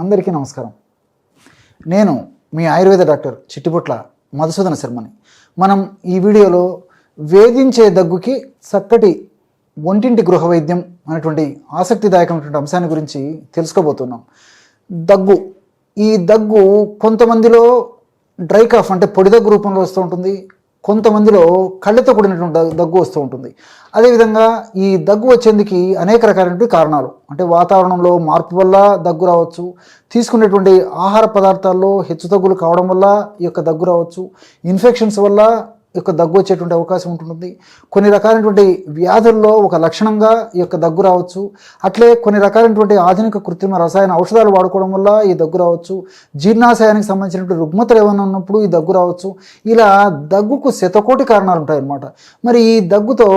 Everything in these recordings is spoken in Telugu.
అందరికీ నమస్కారం. నేను మీ ఆయుర్వేద డాక్టర్ చిట్టిపుట్ల మధుసూదన శర్మని. మనం ఈ వీడియోలో వేధించే దగ్గుకి చక్కటి ఒంటింటి గృహ వైద్యం అనేటువంటి ఆసక్తిదాయకమైనటువంటి అంశాన్ని గురించి తెలుసుకోబోతున్నాం. దగ్గు. ఈ దగ్గు కొంతమందిలో డ్రై కాఫ్ అంటే పొడి దగ్గు రూపంలో వస్తూ ఉంటుంది. కొంతమందిలో కళ్ళతో కూడినటువంటి దగ్గు వస్తూ ఉంటుంది. అదేవిధంగా ఈ దగ్గు వచ్చేందుకు అనేక రకాలైనటువంటి కారణాలు. అంటే వాతావరణంలో మార్పు వల్ల దగ్గు రావచ్చు. తీసుకునేటువంటి ఆహార పదార్థాల్లో హెచ్చుతగ్గులు కావడం వల్ల ఈ యొక్క దగ్గు రావచ్చు. ఇన్ఫెక్షన్స్ వల్ల యొక్క దగ్గు వచ్చేటువంటి అవకాశం ఉంటుంది కొన్ని రకాలైనటువంటి వ్యాధుల్లో ఒక లక్షణంగా ఈ యొక్క దగ్గు రావచ్చు. అట్లే కొన్ని రకాలైనటువంటి ఆధునిక కృత్రిమ రసాయన ఔషధాలు వాడుకోవడం వల్ల ఈ దగ్గు రావచ్చు. జీర్ణాశయానికి సంబంధించినటువంటి రుగ్మతలు ఏమైనా ఉన్నప్పుడు ఈ దగ్గు రావచ్చు. ఇలా దగ్గుకు శతకోటి కారణాలు ఉంటాయన్నమాట. మరి ఈ దగ్గుతో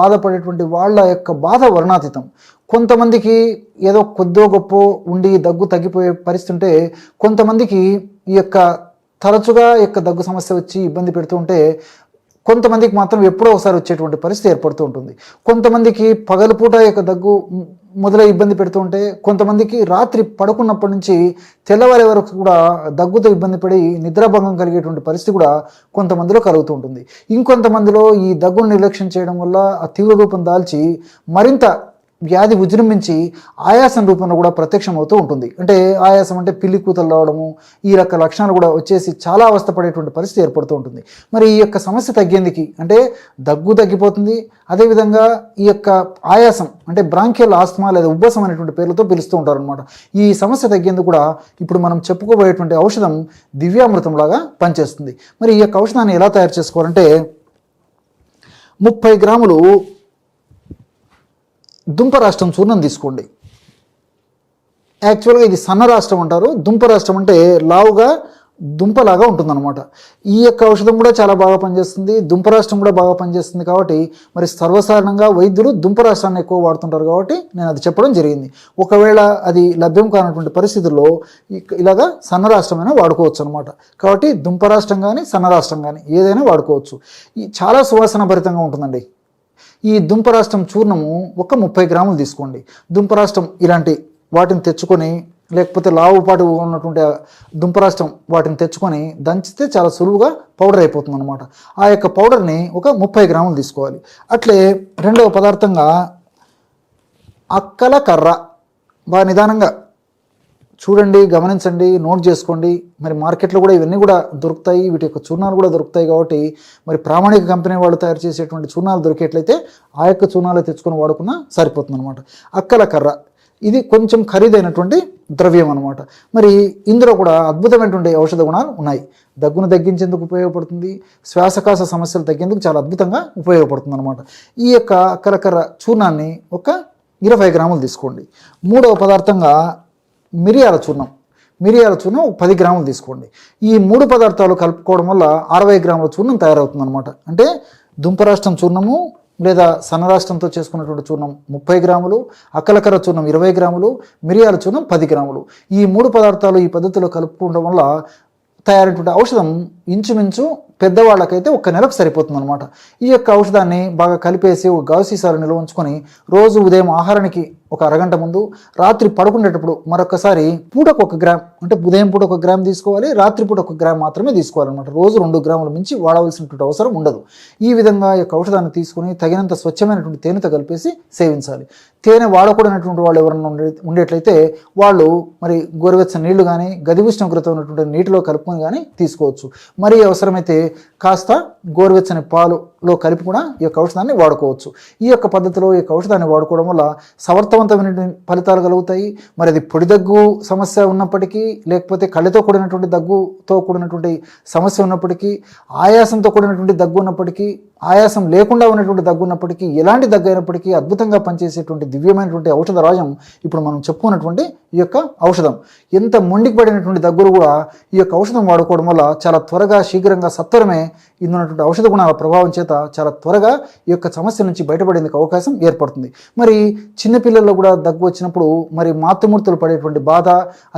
బాధపడేటువంటి వాళ్ళ యొక్క బాధ వర్ణాతీతం. కొంతమందికి ఏదో కొద్దో గొప్ప ఉండి దగ్గు తగ్గిపోయే పరిస్థితి ఉంటే కొంతమందికి ఈ యొక్క తరచుగా యొక్క దగ్గు సమస్య వచ్చి ఇబ్బంది పెడుతూ ఉంటే కొంతమందికి మాత్రం ఎప్పుడో ఒకసారి వచ్చేటువంటి పరిస్థితి ఏర్పడుతూ ఉంటుంది. కొంతమందికి పగలుపూట యొక్క దగ్గు మొదలై ఇబ్బంది పెడుతూ ఉంటే కొంతమందికి రాత్రి పడుకున్నప్పటి నుంచి తెల్లవారే వరకు కూడా దగ్గుతో ఇబ్బంది పడి నిద్రాభంగం కలిగేటువంటి పరిస్థితి కూడా కొంతమందిలో కలుగుతూ ఉంటుంది. ఇంకొంతమందిలో ఈ దగ్గును నిర్లక్ష్యం చేయడం వల్ల ఆ తీవ్ర రూపం దాల్చి మరింత వ్యాధి విజృంభించి ఆయాసం రూపంలో కూడా ప్రత్యక్షం అవుతూ ఉంటుంది. అంటే ఆయాసం అంటే పిల్లి కూతలు రావడము ఈ రక లక్షణాలు కూడా వచ్చేసి చాలా అవస్థపడేటువంటి పరిస్థితి ఏర్పడుతూ ఉంటుంది. మరి ఈ యొక్క సమస్య తగ్గేందుకు అంటే దగ్గు తగ్గిపోతుంది. అదేవిధంగా ఈ యొక్క ఆయాసం అంటే బ్రాంకియల్ ఆస్మా లేదా ఉబ్బసం అనేటువంటి పేర్లతో పిలుస్తూ ఉంటారు అనమాట ఈ సమస్య తగ్గేందుకు కూడా ఇప్పుడు మనం చెప్పుకోబోయేటువంటి ఔషధం దివ్యామృతంలాగా పనిచేస్తుంది. మరి ఈ యొక్క ఔషధాన్ని ఎలా తయారు చేసుకోవాలంటే ముప్పై గ్రాములు దుంప రాష్ట్రం చూర్ణం తీసుకోండి. యాక్చువల్గా ఇది సన్న రాష్ట్రం అంటారు. దుంప రాష్ట్రం అంటే లావుగా దుంపలాగా ఉంటుందన్నమాట. ఈ యొక్క ఔషధం కూడా చాలా బాగా పనిచేస్తుంది. దుంప రాష్ట్రం కూడా బాగా పనిచేస్తుంది కాబట్టి మరి సర్వసాధారణంగా వైద్యులు దుంప రాష్ట్రాన్ని ఎక్కువ వాడుతుంటారు కాబట్టి నేను అది చెప్పడం జరిగింది. ఒకవేళ అది లభ్యం కానటువంటి పరిస్థితుల్లో ఇలాగా సన్న రాష్ట్రమైనా వాడుకోవచ్చు అనమాట కాబట్టి దుంప రాష్ట్రం కానీ సన్న రాష్ట్రం కానీ ఏదైనా వాడుకోవచ్చు. ఈ చాలా సువాసన భరితంగా ఉంటుందండి. ఈ దుంపరాష్ట్రం చూర్ణము ఒక ముప్పై గ్రాములు తీసుకోండి. దుంపరాష్ట్రం ఇలాంటి వాటిని తెచ్చుకొని లేకపోతే లావుపాటు ఉన్నటువంటి ఆ దుంపరాష్ట్రం వాటిని తెచ్చుకొని దంచితే చాలా సులువుగా పౌడర్ అయిపోతుంది అనమాట ఆ యొక్క పౌడర్ని ఒక ముప్పై గ్రాములు తీసుకోవాలి. అట్లే రెండవ పదార్థంగా అక్కల కర్ర. బాగా నిదానంగా చూడండి గమనించండి నోట్ చేసుకోండి. మరి మార్కెట్లో కూడా ఇవన్నీ కూడా దొరుకుతాయి. వీటి యొక్క చూర్ణాలు కూడా దొరుకుతాయి కాబట్టి మరి ప్రామాణిక కంపెనీ వాళ్ళు తయారు చేసేటువంటి చూర్ణాలు దొరికేట్లయితే ఆ యొక్క చూర్ణాలు తెచ్చుకొని వాడుకున్నా సరిపోతుంది అనమాట అక్కల కర్ర. ఇది కొంచెం ఖరీదైనటువంటి ద్రవ్యం అనమాట మరి ఇందులో కూడా అద్భుతమైనటువంటి ఔషధ గుణాలు ఉన్నాయి. దగ్గును తగ్గించేందుకు ఉపయోగపడుతుంది. శ్వాసకాశ సమస్యలు తగ్గేందుకు చాలా అద్భుతంగా ఉపయోగపడుతుంది అనమాట ఈ యొక్క అక్కల కర్ర చూర్ణాన్ని ఒక ఇరవై గ్రాములు తీసుకోండి. మూడవ పదార్థంగా మిరియాల చూర్ణం. మిరియాల చూర్ణం పది గ్రాములు తీసుకోండి. ఈ మూడు పదార్థాలు కలుపుకోవడం వల్ల అరవై గ్రాముల చూర్ణం తయారవుతుంది అనమాట అంటే దుంపరాష్ట్రం చూర్ణము లేదా సన్నరాష్ట్రంతో చేసుకున్నటువంటి చూర్ణం ముప్పై గ్రాములు అక్కలకర చూర్ణం ఇరవై గ్రాములు మిరియాల చూర్ణం పది గ్రాములు. ఈ మూడు పదార్థాలు ఈ పద్ధతిలో కలుపుకోవడం వల్ల తయారైనటువంటి ఔషధం ఇంచుమించు పెద్దవాళ్ళకైతే ఒక నెలకు సరిపోతుంది అనమాట ఈ యొక్క ఔషధాన్ని బాగా కలిపేసి ఒక గాజు నిల్వ ఉంచుకొని రోజు ఉదయం ఆహారానికి ఒక అరగంట ముందు రాత్రి పడుకునేటప్పుడు మరొకసారి పూటకు ఒక గ్రామ్ అంటే ఉదయం పూట ఒక గ్రామ్ తీసుకోవాలి రాత్రి పూట ఒక గ్రామ్ మాత్రమే తీసుకోవాలన్నమాట. రోజు రెండు గ్రాముల మించి వాడవలసినటువంటి అవసరం ఉండదు. ఈ విధంగా ఈ యొక్క ఔషధాన్ని తీసుకుని తగినంత స్వచ్ఛమైనటువంటి తేనెతో కలిపేసి సేవించాలి. తేనె వాడకూడనటువంటి వాళ్ళు ఎవరైనా ఉండే ఉండేట్లయితే వాళ్ళు మరి గోరువెచ్చని నీళ్ళు కానీ గది ఉష్ణోగ్రత ఉన్నటువంటి నీటిలో కలుపుకొని కానీ తీసుకోవచ్చు. మరి అవసరమైతే కాస్త గోరువెచ్చని పాలులో కలిపి కూడా ఈ యొక్క ఔషధాన్ని వాడుకోవచ్చు. ఈ యొక్క పద్ధతిలో ఈ యొక్క ఔషధాన్ని వాడుకోవడం వల్ల సమర్థవంతమైన ఫలితాలు కలుగుతాయి. మరి అది పొడి దగ్గు సమస్య ఉన్నప్పటికీ లేకపోతే కళ్ళతో కూడినటువంటి దగ్గుతో కూడినటువంటి సమస్య ఉన్నప్పటికీ ఆయాసంతో కూడినటువంటి దగ్గు ఉన్నప్పటికీ ఆయాసం లేకుండా ఉన్నటువంటి దగ్గు ఉన్నప్పటికీ ఎలాంటి దగ్గు అయినప్పటికీ అద్భుతంగా పనిచేసేటువంటి దివ్యమైనటువంటి ఔషధ రాజం ఇప్పుడు మనం చెప్పుకున్నటువంటి ఈ యొక్క ఔషధం. ఎంత మొండికి పడినటువంటి దగ్గులు కూడా ఈ యొక్క ఔషధం వాడుకోవడం వల్ల చాలా త్వరగా శీఘ్రంగా సత్వరమే ఇందున్నటువంటి ఔషధ గుణాల ప్రభావం చేత చాలా త్వరగా ఈ యొక్క సమస్య నుంచి బయటపడేందుకు అవకాశం ఏర్పడుతుంది. మరి చిన్నపిల్లల్లో కూడా దగ్గు వచ్చినప్పుడు మరి మాతృమూర్తులు పడేటువంటి బాధ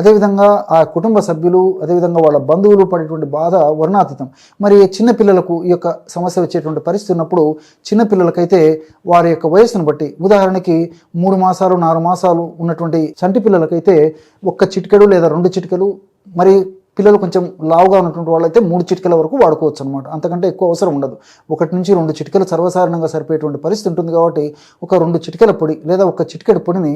అదేవిధంగా ఆ కుటుంబ సభ్యులు అదేవిధంగా వాళ్ళ బంధువులు పడేటువంటి బాధ వర్ణాతీతం. మరి చిన్నపిల్లలకు ఈ యొక్క సమస్య వచ్చేటువంటి పరిస్థితి ఉన్నప్పుడు చిన్నపిల్లలకైతే వారి యొక్క వయసును బట్టి ఉదాహరణకి మూడు మాసాలు నాలుగు మాసాలు ఉన్నటువంటి చంటి పిల్లలకైతే ఒక్క చిటికెడు లేదా రెండు చిటికెలు మరి పిల్లలు కొంచెం లావుగా ఉన్నటువంటి వాళ్ళైతే మూడు చిటికల వరకు వాడుకోవచ్చు అనమాట అంతకంటే ఎక్కువ అవసరం ఉండదు. ఒకటి నుంచి రెండు చిటికలు సర్వసాధారణంగా సరిపోయేటువంటి పరిస్థితి ఉంటుంది కాబట్టి ఒక రెండు చిటికల పొడి లేదా ఒక చిటికెడు పొడిని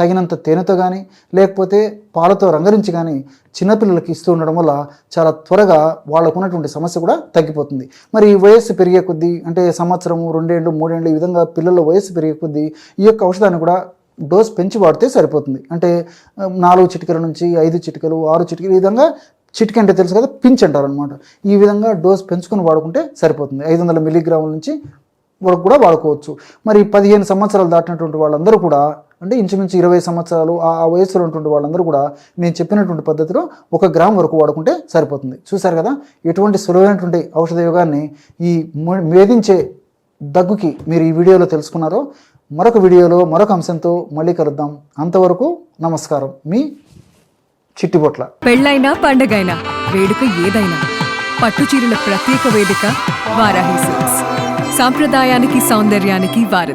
తగినంత తేనెతో కానీ లేకపోతే పాలతో రంగరించి కానీ చిన్నపిల్లలకి ఇస్తూ ఉండడం వల్ల చాలా త్వరగా వాళ్ళకు ఉన్నటువంటి సమస్య కూడా తగ్గిపోతుంది. మరి ఈ వయస్సు పెరిగే కొద్దీ అంటే సంవత్సరం రెండేళ్ళు మూడేళ్ళు ఈ విధంగా పిల్లల వయస్సు పెరిగే కొద్దీ ఈ యొక్క ఔషధాన్ని కూడా డోస్ పెంచి వాడితే సరిపోతుంది. అంటే నాలుగు చిటికల నుంచి ఐదు చిటికలు ఆరు చిటికలు ఈ విధంగా చిటిక అంటే తెలుసు కదా పించ్ అంటారు అనమాట ఈ విధంగా డోస్ పెంచుకొని వాడుకుంటే సరిపోతుంది. ఐదు వందల మిల్లీగ్రాముల నుంచి వరకు కూడా వాడుకోవచ్చు. మరి పదిహేను సంవత్సరాలు దాటినటువంటి వాళ్ళందరూ కూడా అంటే ఇంచుమించు ఇరవై సంవత్సరాలు ఆ వయసులో ఉన్నటువంటి వాళ్ళందరూ కూడా నేను చెప్పినటువంటి పద్ధతిలో ఒక గ్రామ్ వరకు వాడుకుంటే సరిపోతుంది. చూశారు కదా? ఎటువంటి సులువైనటువంటి ఔషధ యోగాన్ని ఈ మేధించే వేధించే దగ్గుకి మీరు ఈ వీడియోలో తెలుసుకున్నారో మరొక వీడియోలో మరొక అంశంతో మళ్ళీ కలుద్దాం. అంతవరకు నమస్కారం. మీ చిట్టిబొట్ల. పెళ్ళైనా పండగైనా వేడుక ఏదైనా పట్టు చీరల ప్రత్యేక వేదిక వారాహి సిల్క్స్. సాంప్రదాయానికి సౌందర్యానికి వారధి.